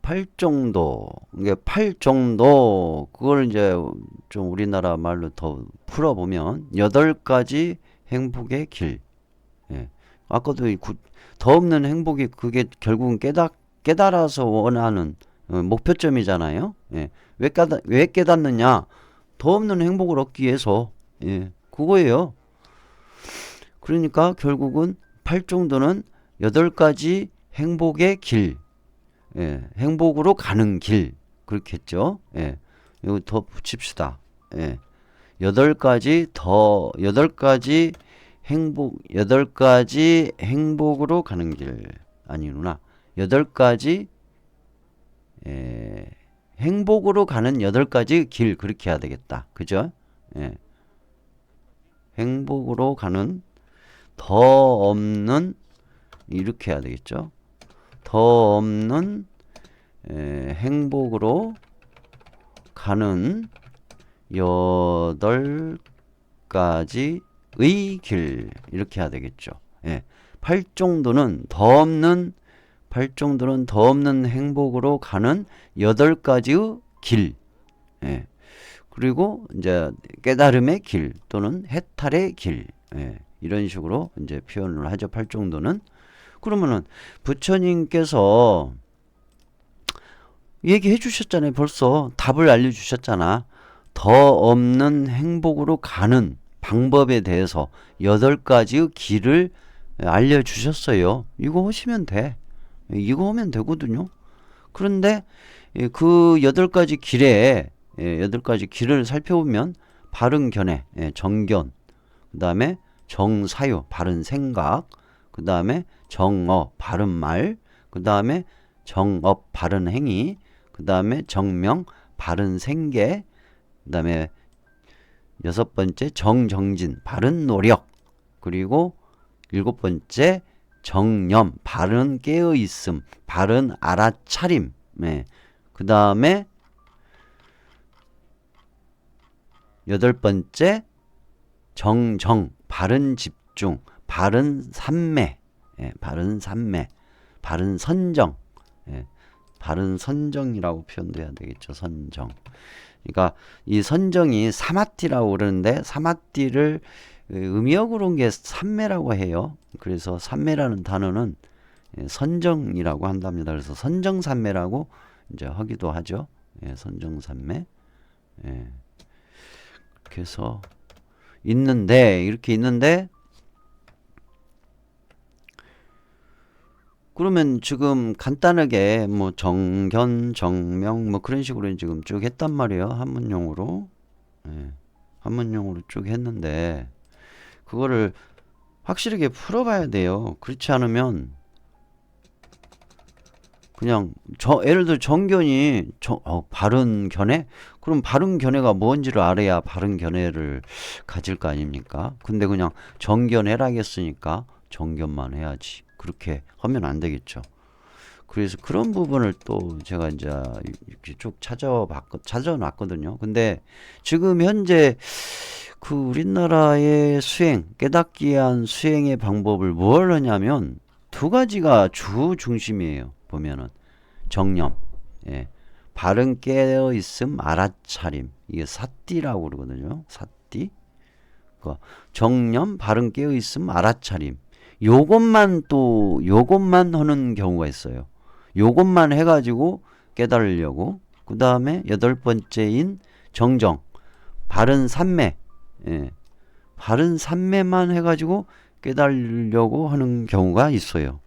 팔 정도 이게 팔 정도 그걸 이제 좀 우리나라 말로 더 풀어보면 여덟 가지 행복의 길. 예. 아까도 이 구- 더 없는 행복이 그게 결국은 깨닫 깨달아서 원하는 어, 목표점이잖아요. 예. 왜 깨닫 왜 깨닫느냐? 더 없는 행복을 얻기 위해서 예. 그거예요. 그러니까 결국은 팔 정도는 여덟 가지 행복의 길. 예, 행복으로 가는 길 그렇겠죠. 예, 이거 더 붙입시다. 예, 여덟 가지 더 여덟 가지 행복 여덟 가지 행복으로 가는 길 아니구나. 여덟 가지 예, 행복으로 가는 여덟 가지 길 그렇게 해야 되겠다. 그죠? 예, 행복으로 가는 더 없는 이렇게 해야 되겠죠. 더 없는 에, 행복으로 가는 여덟 가지의 길 이렇게 해야 되겠죠. 예. 팔정도는 더 없는 팔정도는 더 없는 행복으로 가는 여덟 가지의 길. 예. 그리고 이제 깨달음의 길 또는 해탈의 길. 예. 이런 식으로 이제 표현을 하죠. 팔정도는 그러면은 부처님께서 얘기해 주셨잖아요. 벌써 답을 알려 주셨잖아. 더 없는 행복으로 가는 방법에 대해서 여덟 가지의 길을 알려 주셨어요. 이거 하시면 돼. 이거 하면 되거든요. 그런데 예, 그 여덟 가지 길에 예, 여덟 가지 길을 살펴보면 바른 견해, 예, 정견, 그 다음에 정사유, 바른 생각, 그 다음에 정어, 바른 말, 그 다음에 정업, 바른 행위, 그 다음에 정명, 바른 생계, 그 다음에 여섯 번째 정정진, 바른 노력, 그리고 일곱 번째 정념, 바른 깨어 있음, 바른 알아차림, 네. 그 다음에 여덟 번째 정정, 바른 집중, 바른 삼매, 예, 바른 삼매, 바른 선정, 예, 바른 선정이라고 표현돼야 되겠죠. 선정. 그러니까 이 선정이 사마띠라고 그러는데 사마띠를 의미역으로 온 게 삼매라고 해요. 그래서 삼매라는 단어는 예, 선정이라고 한답니다. 그래서 선정삼매라고 이제 하기도 하죠. 예, 선정삼매. 예. 그래서 있는데 이렇게 있는데 그러면 지금 간단하게 뭐 정견, 정명 뭐 그런 식으로 지금 쭉 했단 말이에요. 한문용으로. 예. 한문용으로 쭉 했는데 그거를 확실하게 풀어봐야 돼요. 그렇지 않으면 그냥 저 예를 들어 정견이 정, 어, 바른 견해? 그럼 바른 견해가 뭔지를 알아야 바른 견해를 가질 거 아닙니까? 근데 그냥 정견해라 겠으니까 정견만 해야지. 그렇게 하면 안 되겠죠. 그래서 그런 부분을 또 제가 이제 이렇게 쭉 찾아봤거 찾아놨거든요. 근데 지금 현재 그 우리나라의 수행 깨닫기 위한 수행의 방법을 뭘 하냐면 두 가지가 주 중심이에요. 보면은 정념, 예, 바른 깨어 있음, 알아차림 이게 사띠라고 그러거든요. 사띠. 그 정념, 바른 깨어 있음, 알아차림. 요것만 또 요것만 하는 경우가 있어요. 요것만 해가지고 깨달으려고 그 다음에 여덟 번째인 정정 바른 삼매 예. 바른 삼매만 해가지고 깨달으려고 하는 경우가 있어요.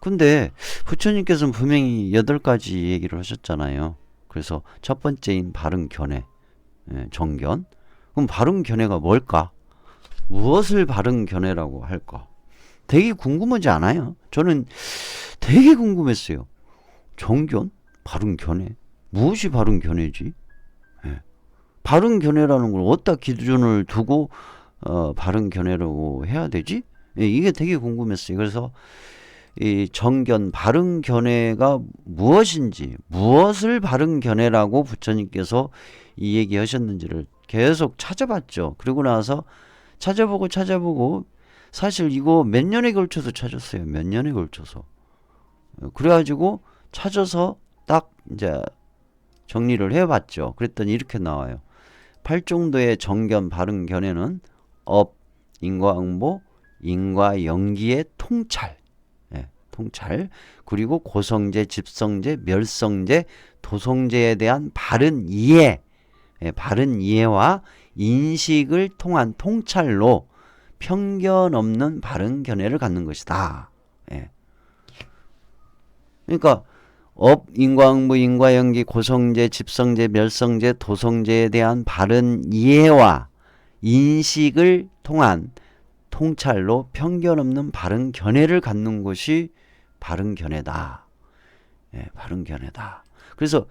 근데 부처님께서는 분명히 여덟 가지 얘기를 하셨잖아요. 그래서 첫 번째인 바른 견해, 예, 정견. 그럼 바른 견해가 뭘까? 무엇을 바른 견해라고 할까? 되게 궁금하지 않아요? 저는 되게 궁금했어요. 정견? 바른 견해? 무엇이 바른 견해지? 예. 바른 견해라는 걸 어디다 기준을 두고 어, 바른 견해라고 해야 되지? 예, 이게 되게 궁금했어요. 그래서 이 정견, 바른 견해가 무엇인지, 무엇을 바른 견해라고 부처님께서 이 얘기하셨는지를 계속 찾아봤죠. 그리고 나서 찾아보고 찾아보고 사실 이거 몇 년에 걸쳐서 찾았어요. 몇 년에 걸쳐서. 그래가지고 찾아서 딱 이제 정리를 해봤죠. 그랬더니 이렇게 나와요. 팔정도의 정견 바른 견해는 업, 인과응보, 인과연기의 통찰, 예, 통찰 그리고 고성제, 집성제, 멸성제, 도성제에 대한 바른 이해, 예, 바른 이해와 인식을 통한 통찰로 편견 없는 바른 견해를 갖는 것이다. 예. 그러니까 업, 인과응보, 인과연기, 고성제, 집성제, 멸성제, 도성제에 대한 바른 이해와 인식을 통한 통찰로 편견 없는 바른 견해를 갖는 것이 바른 견해다. 예, 바른 견해다. 그래서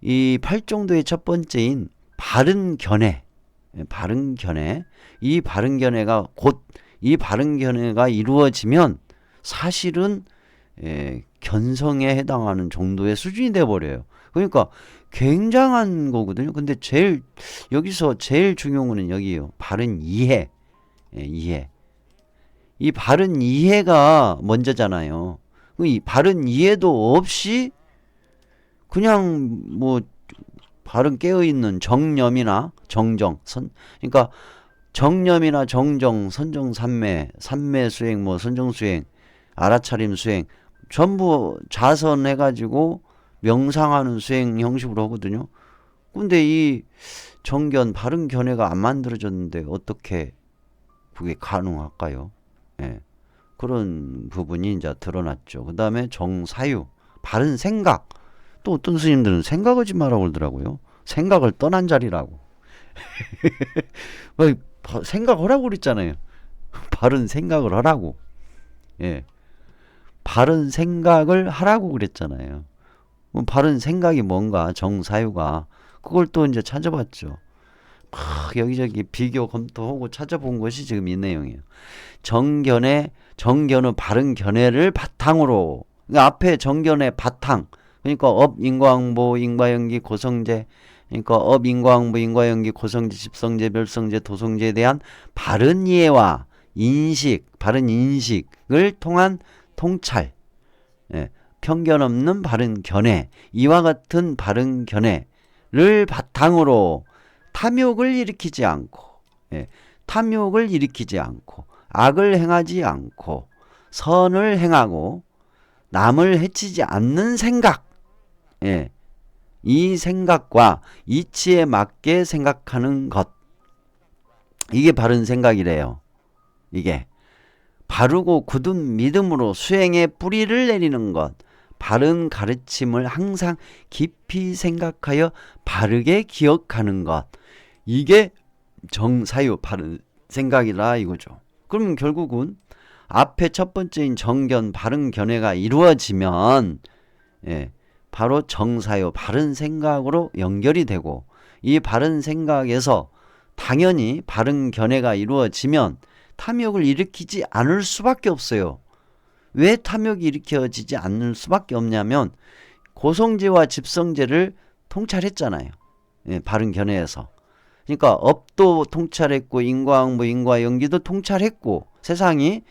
이 팔정도의 첫 번째인 바른 견해, 예, 바른 견해, 이 바른 견해가 곧 이 바른 견해가 이루어지면 사실은 예, 견성에 해당하는 정도의 수준이 돼 버려요. 그러니까 굉장한 거거든요. 근데 제일 여기서 제일 중요한 거는 여기요. 바른 이해. 예, 이해. 이 바른 이해가 먼저잖아요. 그이 바른 이해도 없이 그냥 뭐 바른 깨어 있는 정념이나 정정 선 그러니까 정념이나 정정 선정 삼매 삼매 수행 뭐 선정 수행 알아차림 수행 전부 자선해 가지고 명상하는 수행 형식으로 하거든요. 근데 이 정견 바른 견해가 안 만들어졌는데 어떻게 그게 가능할까요? 예. 그런 부분이 이제 드러났죠. 그 다음에 정사유, 바른 생각. 또 어떤 스님들은 생각하지 말라고 그러더라고요. 생각을 떠난 자리라고. 생각하라고 그랬잖아요. 바른 생각을 하라고. 예. 바른 생각을 하라고 그랬잖아요. 뭐 바른 생각이 뭔가 정사유가 그걸 또 이제 찾아봤죠. 막 여기저기 비교 검토하고 찾아본 것이 지금 이 내용이에요. 정견의 정견의 바른 견해를 바탕으로 그러니까 앞에 정견의 바탕 그러니까 업 인과응보 인과연기 고성제 그러니까 업 인과응보 인과연기 고성제 집성제 멸성제 도성제에 대한 바른 이해와 인식 바른 인식을 통한 통찰. 예, 편견 없는 바른 견해. 이와 같은 바른 견해를 바탕으로 탐욕을 일으키지 않고 예, 탐욕을 일으키지 않고 악을 행하지 않고 선을 행하고 남을 해치지 않는 생각 예, 이 생각과 이치에 맞게 생각하는 것. 이게 바른 생각이래요. 이게. 바르고 굳은 믿음으로 수행의 뿌리를 내리는 것. 바른 가르침을 항상 깊이 생각하여 바르게 기억하는 것. 이게 정사유 바른 생각이라 이거죠. 그러면 결국은 앞에 첫 번째인 정견 바른 견해가 이루어지면 예, 바로 정사유 바른 생각으로 연결이 되고 이 바른 생각에서 당연히 바른 견해가 이루어지면 탐욕을 일으키지 않을 수밖에 없어요. 왜 탐욕이 일으켜지지 않을 수밖에 없냐면 고성제와 집성제를 통찰했잖아요. 예, 바른 견해에서. 그러니까 업도 통찰했고 인과응보 인과연기도 통찰했고 세상이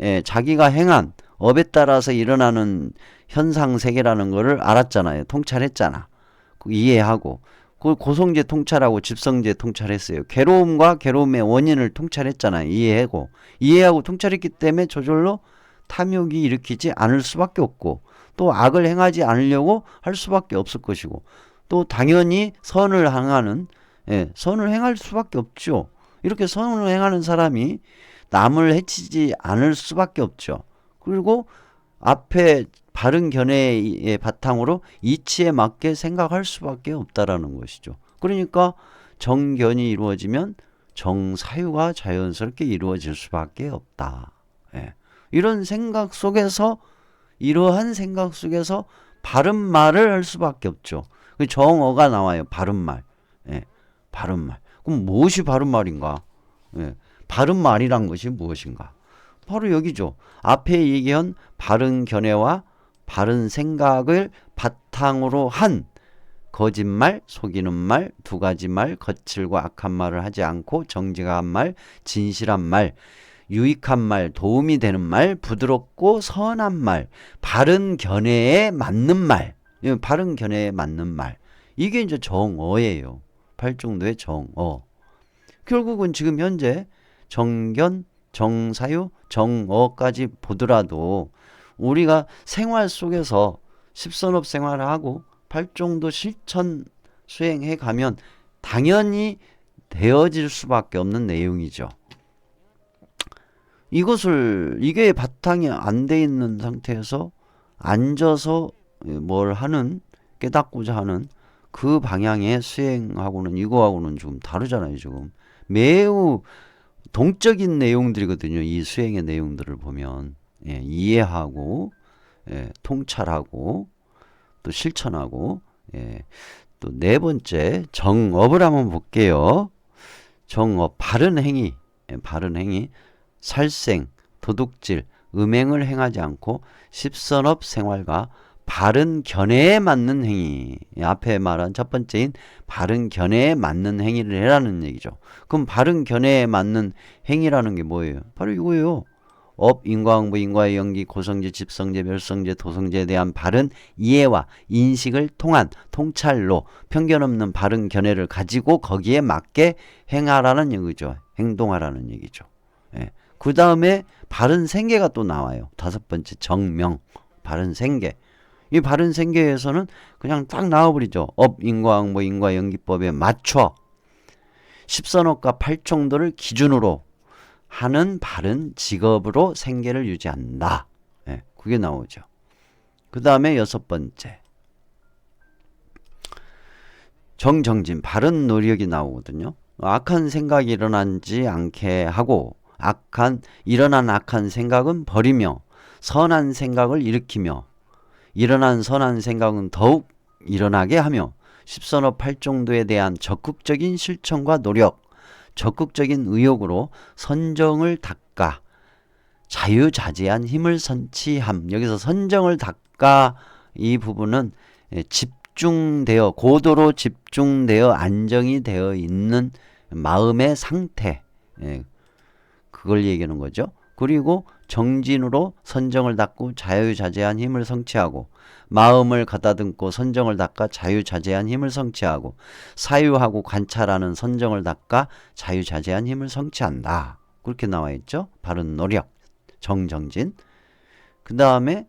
예, 자기가 행한 업에 따라서 일어나는 현상 세계라는 거를 알았잖아요. 통찰했잖아. 그 이해하고 그 고성제 통찰하고 집성제 통찰했어요. 괴로움과 괴로움의 원인을 통찰했잖아요. 이해하고 이해하고 통찰했기 때문에 저절로 탐욕이 일으키지 않을 수밖에 없고 또 악을 행하지 않으려고 할 수밖에 없을 것이고 또 당연히 선을 행하는 예, 선을 행할 수밖에 없죠. 이렇게 선을 행하는 사람이 남을 해치지 않을 수밖에 없죠. 그리고 앞에 바른 견해의 바탕으로 이치에 맞게 생각할 수밖에 없다라는 것이죠. 그러니까 정견이 이루어지면 정사유가 자연스럽게 이루어질 수밖에 없다. 예. 이런 생각 속에서 이러한 생각 속에서 바른 말을 할 수밖에 없죠. 그 정어가 나와요. 바른 말. 예. 바른 말. 그럼 무엇이 바른 말인가? 예. 바른 말이란 것이 무엇인가? 바로 여기죠. 앞에 얘기한 바른 견해와 바른 생각을 바탕으로 한 거짓말, 속이는 말, 두 가지 말, 거칠고 악한 말을 하지 않고 정직한 말, 진실한 말, 유익한 말, 도움이 되는 말, 부드럽고 선한 말, 바른 견해에 맞는 말. 예, 바른 견해에 맞는 말. 이게 이제 정어예요. 팔중도의 정어. 결국은 지금 현재 정견, 정사유, 정어까지 보더라도 우리가 생활 속에서 십선업 생활을 하고 팔중도 실천 수행해 가면 당연히 되어질 수밖에 없는 내용이죠. 이것을 이게 바탕이 안 돼 있는 상태에서 앉아서 뭘 하는 깨닫고자 하는 그 방향의 수행하고는 이거하고는 좀 다르잖아요, 지금. 매우 동적인 내용들이거든요. 이 수행의 내용들을 보면 예, 이해하고 예, 통찰하고 또 실천하고 예, 또 네 번째 정업을 한번 볼게요. 정업 바른 행위, 예, 바른 행위, 살생, 도둑질, 음행을 행하지 않고 십선업 생활과 바른 견해에 맞는 행위. 앞에 말한 첫 번째인 바른 견해에 맞는 행위를 해라는 얘기죠. 그럼 바른 견해에 맞는 행위라는 게 뭐예요? 바로 이거예요. 업, 인과응보, 인과의 연기, 고성제, 집성제, 멸성제, 도성제에 대한 바른 이해와 인식을 통한 통찰로 편견 없는 바른 견해를 가지고 거기에 맞게 행하라는 얘기죠. 행동하라는 얘기죠. 예. 그 다음에 바른 생계가 또 나와요. 다섯 번째 정명, 바른 생계. 이 바른 생계에서는 그냥 딱 나와버리죠. 업, 인과응보, 인과연기법에 맞춰 십선업과 팔청도를 기준으로 하는 바른 직업으로 생계를 유지한다. 예, 그게 나오죠. 그 다음에 여섯 번째. 정정진, 바른 노력이 나오거든요. 악한 생각이 일어나지 않게 하고, 악한, 일어난 악한 생각은 버리며, 선한 생각을 일으키며, 일어난 선한 생각은 더욱 일어나게 하며, 십선업 팔정도에 대한 적극적인 실천과 노력, 적극적인 의욕으로 선정을 닦아 자유자재한 힘을 선치함. 여기서 선정을 닦아 이 부분은 예, 집중되어 고도로 집중되어 안정이 되어 있는 마음의 상태. 예, 그걸 얘기하는 거죠. 그리고 정진으로 선정을 닦고 자유자재한 힘을 성취하고 마음을 가다듬고 선정을 닦아 자유자재한 힘을 성취하고 사유하고 관찰하는 선정을 닦아 자유자재한 힘을 성취한다. 그렇게 나와 있죠. 바른 노력, 정정진. 그 다음에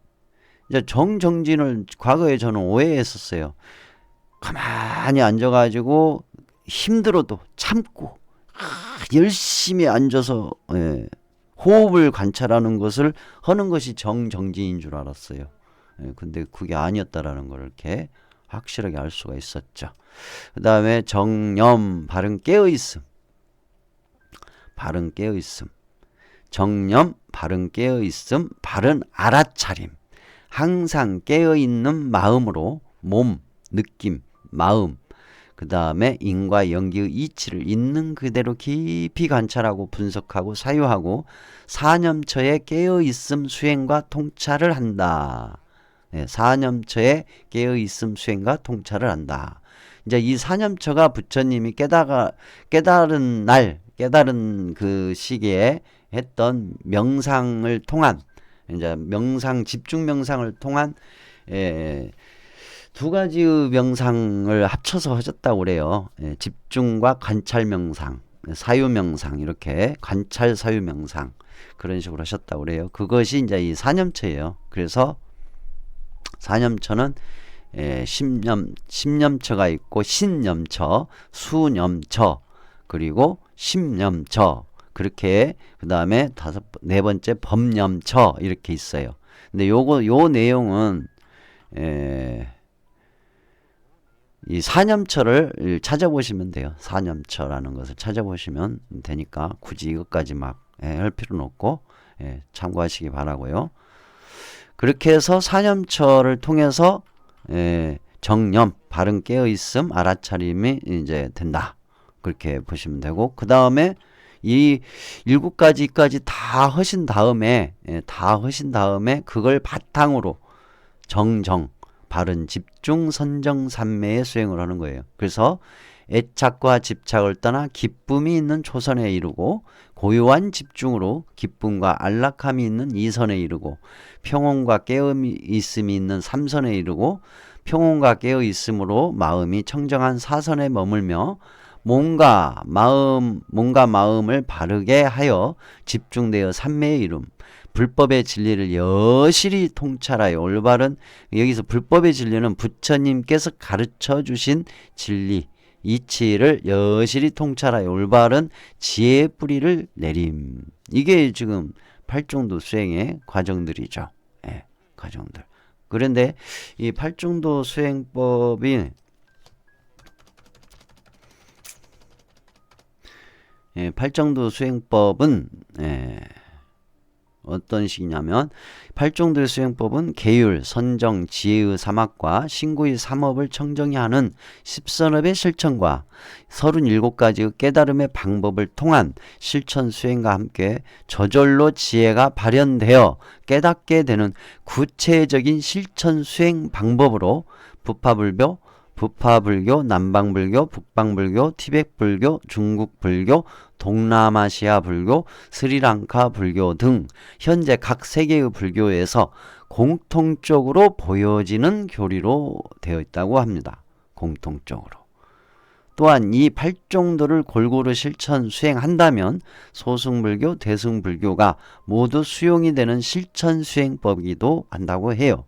이제 정정진을 과거에 저는 오해했었어요. 가만히 앉아가지고 힘들어도 참고 아, 열심히 앉아서 예, 호흡을 관찰하는 것을 하는 것이 정정진인 줄 알았어요. 예, 근데 그게 아니었다라는 걸 이렇게 확실하게 알 수가 있었죠. 그 다음에 정념, 바른 깨어있음. 바른 깨어있음. 정념, 바른 깨어있음, 바른 알아차림. 항상 깨어있는 마음으로 몸, 느낌, 마음, 그 다음에 인과 연기의 이치를 있는 그대로 깊이 관찰하고 분석하고 사유하고 사념처에 깨어있음 수행과 통찰을 한다. 네, 사념처에 깨어있음 수행과 통찰을 한다. 이제 이 사념처가 부처님이 깨달아, 깨달은 날, 깨달은 그 시기에 했던 명상을 통한, 이제 명상, 집중 명상을 통한, 예, 두 가지의 명상을 합쳐서 하셨다고 그래요. 예, 집중과 관찰 명상, 사유 명상, 이렇게 관찰 사유 명상, 그런 식으로 하셨다고 그래요. 그것이 이제 이 사념처예요. 그래서 사념처는 예, 십념, 십념처가 있고 신념처, 수념처, 그리고 십념처 그렇게 그 다음에 다섯 네 번째 법념처 이렇게 있어요. 근데 요거 요 내용은 예, 이 사념처를 찾아보시면 돼요. 사념처라는 것을 찾아보시면 되니까 굳이 이것까지 막할 예, 필요는 없고 예, 참고하시기 바라고요. 그렇게 해서 사념처를 통해서 예, 정념, 바른 깨어 있음, 알아차림이 이제 된다. 그렇게 보시면 되고 그 다음에 이 일곱 가지까지 다 하신 다음에 예, 다 하신 다음에 그걸 바탕으로 정정, 바른 집중, 선정, 삼매의 수행을 하는 거예요. 그래서 애착과 집착을 떠나 기쁨이 있는 초선에 이르고 고요한 집중으로 기쁨과 안락함이 있는 이선에 이르고 평온과 깨음이 있음이 있는 삼선에 이르고 평온과 깨어 있으므로 마음이 청정한 사선에 머물며 몸과 마음 몸과 마음을 바르게 하여 집중되어 삼매의 이름 불법의 진리를 여실히 통찰하여 올바른 여기서 불법의 진리는 부처님께서 가르쳐 주신 진리 이치를 여실히 통찰하여 올바른 지혜의 뿌리를 내림 이게 지금 팔중도 수행의 과정들이죠. 예, 과정들. 그런데 이 팔중도 수행법이 예, 팔정도 수행법은 예, 어떤 식이냐면 팔정도 수행법은 계율, 선정, 지혜의 삼학과 신구의 삼업을 청정히 하는 십선업의 실천과 37가지의 깨달음의 방법을 통한 실천 수행과 함께 저절로 지혜가 발현되어 깨닫게 되는 구체적인 실천 수행 방법으로 부파불교, 부파불교, 남방불교, 북방불교, 티벳불교, 중국불교, 동남아시아 불교, 스리랑카 불교 등 현재 각 세계의 불교에서 공통적으로 보여지는 교리로 되어 있다고 합니다. 공통적으로. 또한 이 팔종도를 골고루 실천 수행한다면 소승불교, 대승불교가 모두 수용이 되는 실천 수행법이기도 한다고 해요.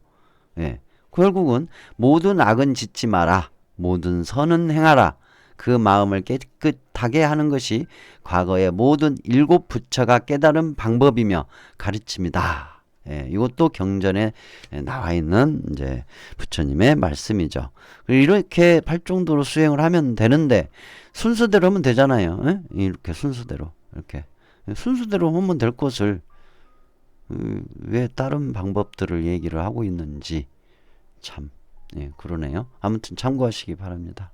예. 결국은 모든 악은 짓지 마라. 모든 선은 행하라. 그 마음을 깨끗하게 하는 것이 과거의 모든 일곱 부처가 깨달은 방법이며 가르침이다. 예, 이것도 경전에 나와 있는 이제 부처님의 말씀이죠. 이렇게 팔종도로 수행을 하면 되는데 순서대로 하면 되잖아요. 예? 이렇게 순서대로 이렇게 순서대로 하면 될 것을 음, 왜 다른 방법들을 얘기를 하고 있는지 참 예, 그러네요. 아무튼 참고하시기 바랍니다.